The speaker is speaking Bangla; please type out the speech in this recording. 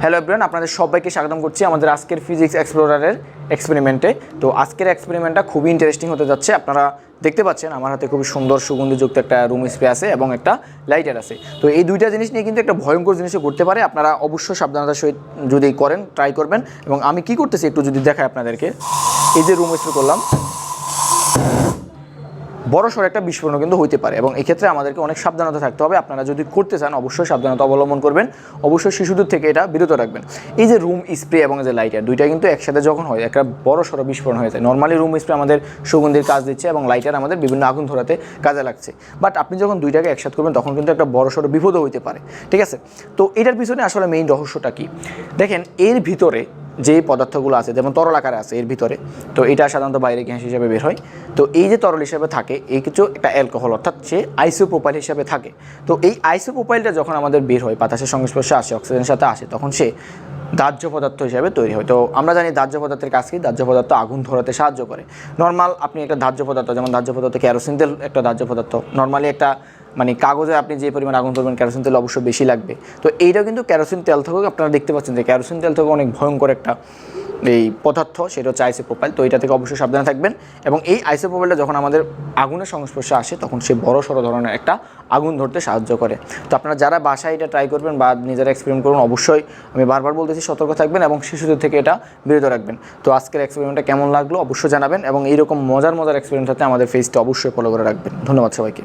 হ্যালো এভরিওয়ান আপনাদের সবাইকে স্বাগতম করছি আমাদের আজকের ফিজিক্স এক্সপ্লোরারের এক্সপেরিমেন্টে তো আজকের এক্সপেরিমেন্টটা খুবই ইন্টারেস্টিং হতে যাচ্ছে। আপনারা দেখতে পাচ্ছেন, আমার হাতে খুবই সুন্দর সুগন্ধিযুক্ত একটা রুম স্প্রে আছে এবং একটা লাইটার আছে। তো এই দুইটা জিনিস নিয়ে কিন্তু একটা ভয়ঙ্কর জিনিসও করতে পারে। আপনারা অবশ্যই সাবধানতার সহিত যদি করেন ট্রাই করবেন। এবং আমি কি করতেছি একটু যদি দেখাই আপনাদেরকে। এই যে রুম স্প্রে করলাম। বড় সড় একটা বিস্ফোরণ কিন্তু হইতে পারে এবং এক্ষেত্রে আমাদেরকে অনেক সাবধানতা থাকতে হবে। আপনারা যদি করতে চান, অবশ্যই সাবধানতা অবলম্বন করবেন। অবশ্যই শিশুদের থেকে এটা বিরত রাখবেন। এই যে রুম স্প্রে এবং যে লাইটার, দুইটা কিন্তু একসাথে যখন হয়, একটা বড় সড়ো বিস্ফোরণ হয়ে যায়। নর্মালি রুম স্প্রে আমাদের সুগন্ধির কাজ দিচ্ছে এবং লাইটার আমাদের বিভিন্ন আগুন ধরাতে কাজে লাগছে। বাট আপনি যখন দুইটাকে একসাথে করবেন, তখন কিন্তু একটা বড় সড়ো বিপদও হইতে পারে। ঠিক আছে? তো এটার পিছনে আসলে মেইন রহস্যটা কি? দেখেন, এর ভিতরে যে পদার্থগুলো আছে, যেমন তরল আকারে আছে এর ভিতরে, তো এটা সাধারণত বাইরে গ্যাস হিসাবে বের হয়। তো এই যে তরল হিসাবে থাকে, এই কিছু একটা অ্যালকোহল, অর্থাৎ সে আইসোপ্রোপাইল হিসাবে থাকে। তো এই আইসোপ্রোপাইলটা যখন আমাদের বের হয়, বাতাসের সংস্পর্শে আসে, অক্সিজেনের সাথে আসে, তখন সে দাহ্য পদার্থ হিসাবে তৈরি হয়। তো আমরা জানি দাহ্য পদার্থের কাজ কি? দাহ্য পদার্থ আগুন ধরাতে সাহায্য করে। নর্মাল আপনি একটা দাহ্য পদার্থ, যেমন দাহ্য পদার্থ ক্যারোসিন তেল, একটা দাহ্য পদার্থ। নর্মালি একটা মানে কাগজে আপনি যে পরিমাণ আগুন ধরবেন ক্যারোসিন তেল অবশ্যই বেশি লাগবে। তো এইটাও কিন্তু কেরোসিন তেল থেকেও আপনারা দেখতে পাচ্ছেন যে কেরোসিন তেল থেকে অনেক ভয়ঙ্কর একটা এই পদার্থ, সেটা হচ্ছে আইসোপ্রোপাইল তো এটা থেকে অবশ্যই সাবধানে থাকবেন এবং এই আইসোপ্রোপাইলটা যখন আমাদের আগুনের সংস্পর্শে আসে, তখন সে বড় সড়ো ধরনের একটা আগুন ধরতে সাহায্য করে। তো আপনারা যারা বাসায় এটা ট্রাই করবেন বা নিজেরা এক্সপেরিমেন্ট করুন, অবশ্যই আমি বারবার বলতেছি, সতর্ক থাকবেন এবং শিশুদের থেকে এটা বিরত রাখবেন। তো আজকের এক্সপেরিমেন্টটা কেমন লাগল অবশ্যই জানাবেন এবং এইরকম মজার মজার এক্সপেরিমেন্ট হতে আমাদের ফেসটা অবশ্যই ফলো করে রাখবেন। ধন্যবাদ সবাইকে।